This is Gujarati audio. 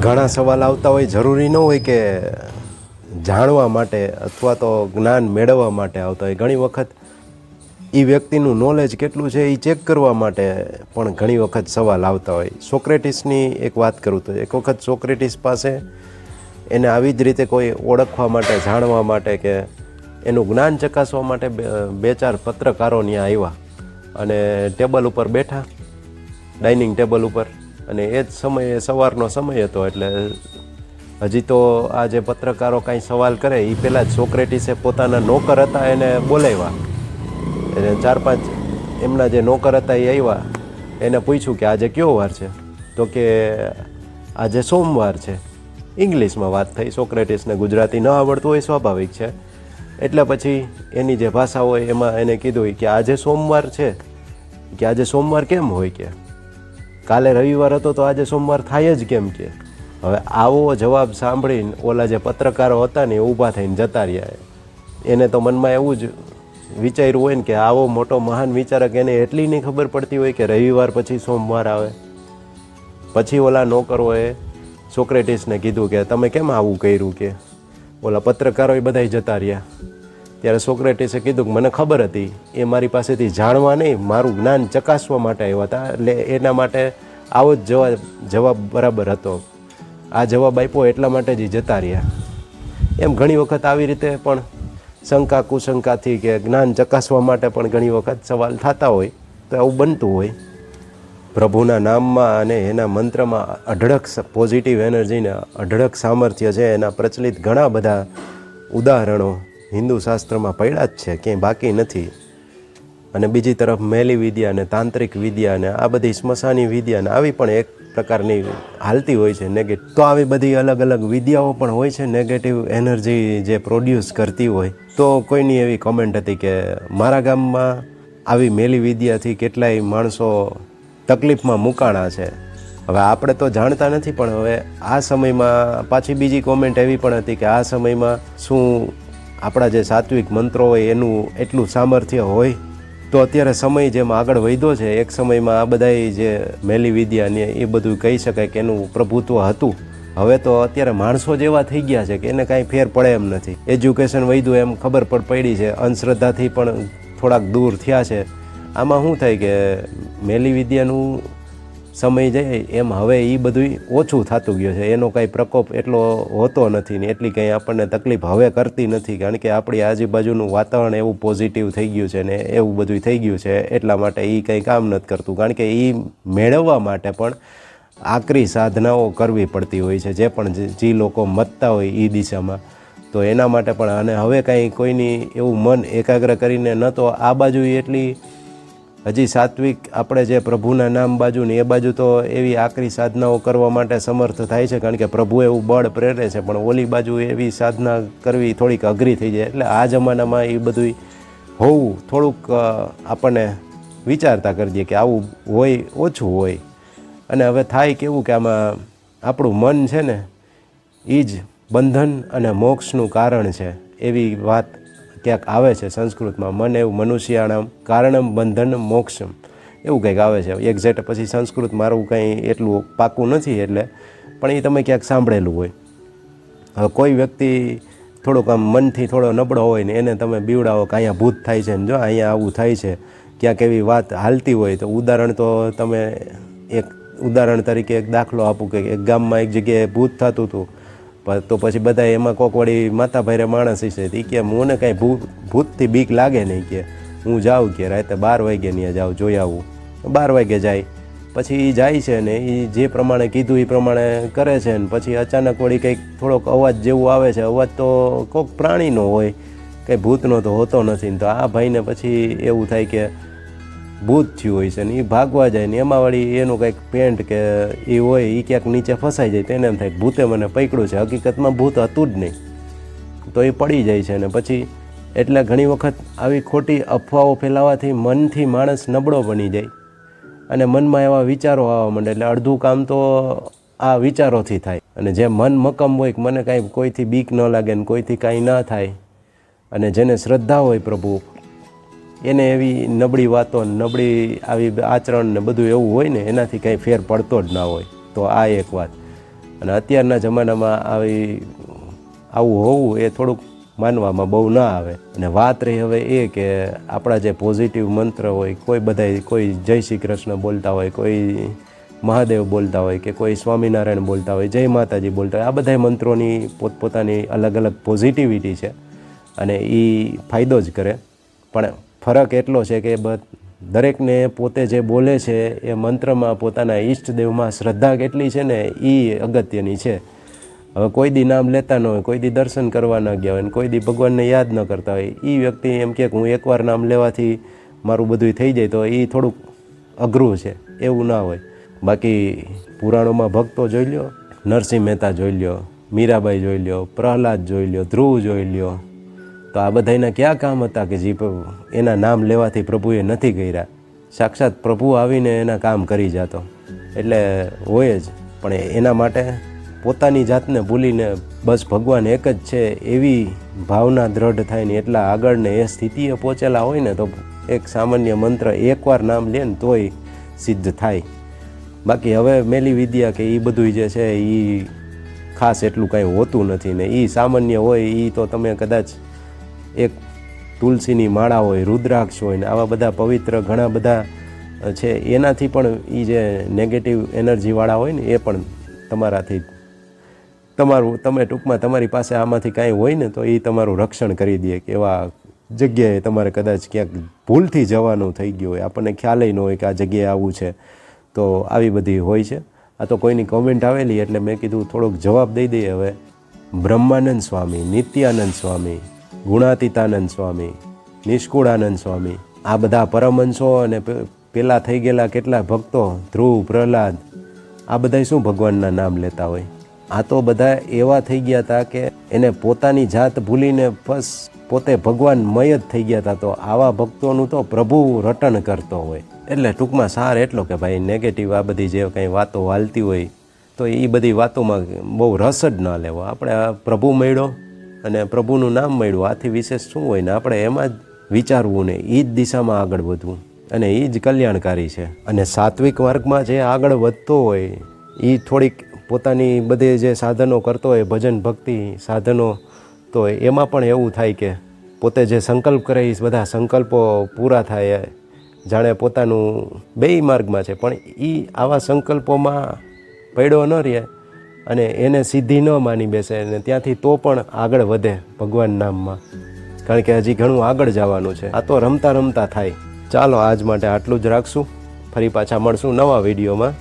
ઘણા સવાલ આવતા હોય, જરૂરી ન હોય કે જાણવા માટે અથવા તો જ્ઞાન મેળવવા માટે આવતા હોય. ઘણી વખત એ વ્યક્તિનું નોલેજ કેટલું છે એ ચેક કરવા માટે પણ ઘણી વખત સવાલ આવતા હોય. સોક્રેટિસની એક વાત કરું તો, એક વખત સોક્રેટિસ પાસે એને આવી જ રીતે કોઈ ઓળખવા માટે, જાણવા માટે કે એનું જ્ઞાન ચકાસવા માટે બે- ચાર પત્રકારો ત્યાં આવ્યા અને ટેબલ ઉપર બેઠા, ડાઇનિંગ ટેબલ ઉપર. અને એ જ સમયે, સવારનો સમય હતો એટલે હજી તો આ જે પત્રકારો કાંઈ સવાલ કરે એ પહેલાં જ સોક્રેટિસે પોતાના નોકર હતા એને બોલાવ્યા. એટલે ચાર પાંચ એમના જે નોકર હતા એ આવ્યા. એને પૂછ્યું કે આજે કયો વાર છે? તો કે આજે સોમવાર છે. ઇંગ્લિશમાં વાત થઈ, સોક્રેટિસને ગુજરાતી ન આવડતું હોય સ્વાભાવિક છે. એટલે પછી એની જે ભાષા હોય એમાં એને કીધું કે આજે સોમવાર છે. કે આજે સોમવાર કેમ હોય કે? કાલે રવિવાર હતો તો આજે સોમવાર થાય જ કેમ કે? હવે આવો જવાબ સાંભળીને ઓલા જે પત્રકારો હતા ને એ ઊભા થઈને જતા રહ્યા એને તો મનમાં એવું જ વિચાર્યું હોય ને કે આવો મોટો મહાન વિચારક એને એટલી નહીં ખબર પડતી હોય કે રવિવાર પછી સોમવાર આવે. પછી ઓલા નોકરોએ સોક્રેટિસને કીધું કે, તમે કેમ આવું કર્યું કે? ઓલા પત્રકારોએ બધાય જતા રહ્યા. ત્યારે સોક્રેટિસે કીધું કે મને ખબર હતી, એ મારી પાસેથી જાણવા નહીં, મારું જ્ઞાન ચકાસવા માટે આવ્યા હતા, એટલે એના માટે આવો જ જવાબ જવાબ બરાબર હતો. આ જવાબ આપ્યો એટલા માટે જ જતા રહ્યા. એમ ઘણી વખત આવી રીતે પણ શંકા, કુશંકાથી કે જ્ઞાન ચકાસવા માટે પણ ઘણી વખત સવાલ થતા હોય, તો આવું બનતું હોય. પ્રભુના નામમાં અને એના મંત્રમાં અઢળક પોઝિટિવ એનર્જીને અઢળક સામર્થ્ય છે એના પ્રચલિત ઘણા બધા ઉદાહરણો હિન્દુ શાસ્ત્રમાં પડ્યા જ છે, ક્યાંય બાકી નથી. અને બીજી તરફ મેલી વિદ્યા અને તાંત્રિક વિદ્યા અને આ બધી સ્મશાની વિદ્યા અને આવી પણ એક પ્રકારની હાલતી હોય છે નેગેટિવ તો આવી બધી અલગ અલગ વિદ્યાઓ પણ હોય છે નેગેટિવ એનર્જી જે પ્રોડ્યુસ કરતી હોય. તો કોઈની એવી કોમેન્ટ હતી કે મારા ગામમાં આવી મેલી વિદ્યાથી કેટલાય માણસો તકલીફમાં મુકાણા છે? હવે આપણે તો જાણતા નથી, પણ હવે આ સમયમાં પાછી બીજી કોમેન્ટ એવી પણ હતી કે આ સમયમાં શું આપણા જે સાત્વિક મંત્રો હોય, એનું એટલું સામર્થ્ય હોય, તો અત્યારે સમય જેમ આગળ વધ્યો છે, એક સમયમાં આ બધાય જે મેલી વિદ્યા ને એ બધું કહી શકાય કે એનું પ્રભુત્વ હતું. હવે તો અત્યારે માણસો જેવા થઈ ગયા છે કે એને કાંઈ ફેર પડે એમ નથી. એજ્યુકેશન વધ્યું એમ ખબર પણ પડી છે, અંધશ્રદ્ધાથી પણ થોડાક દૂર થયા છે. આમાં શું થાય કે મેલી વિદ્યાનું સમય જાય, એમ હવે એ બધું ઓછું થતું ગયું છે. એનો કાંઈ પ્રકોપ એટલો હોતો નથી ને એટલી કંઈ આપણને તકલીફ હવે કરતી નથી, કારણ કે આપણી આજુબાજુનું વાતાવરણ એવું પોઝિટિવ થઈ ગયું છે ને એવું બધું થઈ ગયું છે, એટલા માટે એ કંઈ કામ નથી કરતું. કારણ કે એ મેળવવા માટે પણ આકરી સાધનાઓ કરવી પડતી હોય છે, જે પણ જે- લોકો મતતા હોય એ દિશામાં. તો એના માટે પણ અને હવે કાંઈ કોઈની એવું મન એકાગ્ર કરીને ન તો આ બાજુ એટલી હજી સાત્વિક આપણે જે પ્રભુના નામ બાજુ ને એ બાજુ તો એવી આકરી સાધનાઓ કરવા માટે સમર્થ થાય છે, કારણ કે પ્રભુ એવું બળ પ્રેરે છે, પણ ઓલી બાજુ એવી સાધના કરવી થોડીક અઘરી થઈ જાય. એટલે આ જમાનામાં એ બધું હોવું થોડુંક આપણને વિચારતા કરી દઈએ કે આવું હોય, ઓછું હોય. અને હવે થાય કેવું કે આમાં આપણું મન છે ને એ જ બંધન અને મોક્ષનું કારણ છે, એવી વાત ક્યાંક આવે છે સંસ્કૃતમાં, મન એવું મનુષ્યાણામ, કારણમ, બંધન, મોક્ષમ. એવું કંઈક આવે છે. એક્ઝેક્ટ પછી સંસ્કૃત મારું કંઈ એટલું પાકું નથી એટલે, પણ એ તમે ક્યાંક સાંભળેલું હોય. હવે કોઈ વ્યક્તિ થોડોક આમ મનથી થોડો નબળો હોય ને એને તમે બીવડાવો કે અહીંયા ભૂત થાય છે ને જો અહીંયા આવું થાય છે, ક્યાંક એવી વાત હાલતી હોય તો ઉદાહરણ તો તમે એક ઉદાહરણ તરીકે એક દાખલો આપું કે એક ગામમાં એક જગ્યાએ ભૂત થતું હતું. તો પછી બધા એમાં કોક માતા ભાઈરે માણસ હશે. એ કે મને કાંઈ ભૂત ભૂતથી બીક લાગે નહીં કે હું જાઉં કે રાતે બાર વાગે ત્યાં જાઉં, જોઈ આવું. બાર વાગે જાય. પછી એ જાય છે ને એ જે પ્રમાણે કીધું એ પ્રમાણે કરે છે ને પછી અચાનક વળી કંઈક થોડોક અવાજ જેવું આવે છે. અવાજ તો કોઈક પ્રાણીનો હોય, કંઈ ભૂતનો તો હોતો નથી ને તો આ ભાઈને પછી એવું થાય કે ભૂત થયું હોય છે ને એ ભાગવા જાય ને એમાં વળી એનું કંઈક પેન્ટ કે એ હોય એ ક્યાંક નીચે ફસાઈ જાય તેને એમ થાય ભૂતે મને પકડ્યું છે. હકીકતમાં ભૂત હતું જ નહીં. તો એ પડી જાય છે ને પછી એટલે ઘણી વખત આવી ખોટી અફવાઓ ફેલાવાથી મનથી માણસ નબળો બની જાય. અને મનમાં એવા વિચારો આવવા માંડે એટલે અડધું કામ તો આ વિચારોથી થાય. અને જે મન મક્કમ હોય કે મને કાંઈ કોઈથી બીક ન લાગે ને કોઈથી કાંઈ ના થાય, અને જેને શ્રદ્ધા હોય પ્રભુ એને એવી નબળી વાતો, નબળી આવી આચરણ ને બધું એવું હોય ને, એનાથી કંઈ ફેર પડતો જ ના હોય. તો આ એક વાત. અને અત્યારના જમાનામાં આવી આવું હોવું એ થોડુંક માનવામાં બહુ ના આવે. અને વાત રહી હવે એ કે આપણા જે પોઝિટિવ મંત્ર હોય, કોઈ બધા કોઈ જય શ્રી કૃષ્ણ બોલતા હોય, કોઈ મહાદેવ બોલતા હોય કે કોઈ સ્વામિનારાયણ બોલતા હોય, જય માતાજી બોલતા હોય, આ બધા મંત્રોની પોતપોતાની અલગ અલગ પોઝિટિવિટી છે. અને એ ફાયદો જ કરે. પણ ફરક એટલો છે કે દરેકને પોતે જે બોલે છે એ મંત્રમાં પોતાના ઈષ્ટદેવમાં શ્રદ્ધા કેટલી છે ને એ અગત્યની છે. હવે કોઈ દી નામ લેતા ન હોય, કોઈ દી દર્શન કરવા ન ગયા હોય કોઈ દી ભગવાનને યાદ ન કરતા હોય એ વ્યક્તિ એમ કે હું એકવાર નામ લેવાથી મારું બધું થઈ જાય તો એ થોડુંક અઘરું છે, એવું ના હોય. બાકી પુરાણોમાં ભક્તો જોઈ લ્યો, નરસિંહ મહેતા જોઈ લ્યો, મીરાબાઈ જોઈ લ્યો, પ્રહલાદ જોઈ લ્યો, ધ્રુવ જોઈ લ્યો તો આ બધાના ક્યાં કામ હતા કે જે એના નામ લેવાથી પ્રભુએ નથી કર્યા? સાક્ષાત પ્રભુ આવીને એના કામ કરી જતો. એટલે હોય જ, પણ એના માટે પોતાની જાતને ભૂલીને બસ ભગવાન એક જ છે, એવી ભાવના દ્રઢ થાય ને એટલા આગળ ને એ સ્થિતિએ પહોંચેલા હોય ને તો એક સામાન્ય મંત્ર એકવાર નામ લે ને તોય સિદ્ધ થાય. બાકી હવે મેલી વિદ્યા કે એ બધું જે છે એ ખાસ એટલું કાંઈ હોતું નથી ને એ સામાન્ય હોય એ તો તમે કદાચ એક તુલસીની માળા હોય, રુદ્રાક્ષ હોય ને આવા બધા પવિત્ર ઘણા બધા છે. એનાથી પણ એ જે નેગેટિવ એનર્જીવાળા હોય ને, એ પણ તમારાથી, તમારું, તમે ટૂંકમાં તમારી પાસે આમાંથી કાંઈ હોય ને તો એ તમારું રક્ષણ કરી દે કે એવા જગ્યાએ તમારે કદાચ ક્યાંક ભૂલથી જવાનું થઈ ગયું હોય, આપણને ખ્યાલય ન હોય કે આ જગ્યાએ આવું છે, તો આવી બધી હોય છે. આ તો કોઈની કોમેન્ટ આવેલી એટલે મેં કીધું થોડોક જવાબ દઈ દઈએ હવે. બ્રહ્માનંદ સ્વામી, નિત્યાનંદ સ્વામી ગુણાતીતાનંદ સ્વામી, નિષ્કુળાનંદ સ્વામી, આ બધા પરમહંસો અને પેલા થઈ ગયેલા કેટલા ભક્તો, ધ્રુવ, પ્રહલાદ, આ બધા શું ભગવાનના નામ લેતા હોય? આ તો બધા એવા થઈ ગયા હતા કે એને પોતાની જાત ભૂલીને બસ પોતે ભગવાનમય જ થઈ ગયા હતા તો આવા ભક્તોનું તો પ્રભુ રટન કરતો હોય. એટલે ટૂંકમાં સાર એટલો કે ભાઈ નેગેટિવ આ બધી જે કંઈ વાતો હાલતી હોય, તો એ બધી વાતોમાં બહુ રસ જ ન લેવો. આપણે પ્રભુ મળ્યો અને પ્રભુનું નામ મળ્યું. આથી વિશેષ શું હોય ને, આપણે એમાં જ વિચારવું ને એ જ દિશામાં આગળ વધવું. અને એ જ કલ્યાણકારી છે. અને સાત્વિક માર્ગમાં જે આગળ વધતો હોય એ થોડીક પોતાની બધે જે સાધનો કરતો હોય, ભજન, ભક્તિ સાધનો, તો એમાં પણ એવું થાય કે પોતે જે સંકલ્પ કરે એ બધા સંકલ્પો પૂરા થાય. જાણે પોતાનું બેય માર્ગમાં છે. પણ એ આવા સંકલ્પોમાં પડ્યો ન રહે. અને એને સિદ્ધિ ન માની બેસે અને ત્યાંથી તો પણ આગળ વધે ભગવાન નામમાં. કારણ કે હજી ઘણું આગળ જવાનું છે. આ તો રમતા રમતા થાય. ચાલો આજ માટે આટલું જ રાખશું. ફરી પાછા મળશું નવા વિડીયોમાં.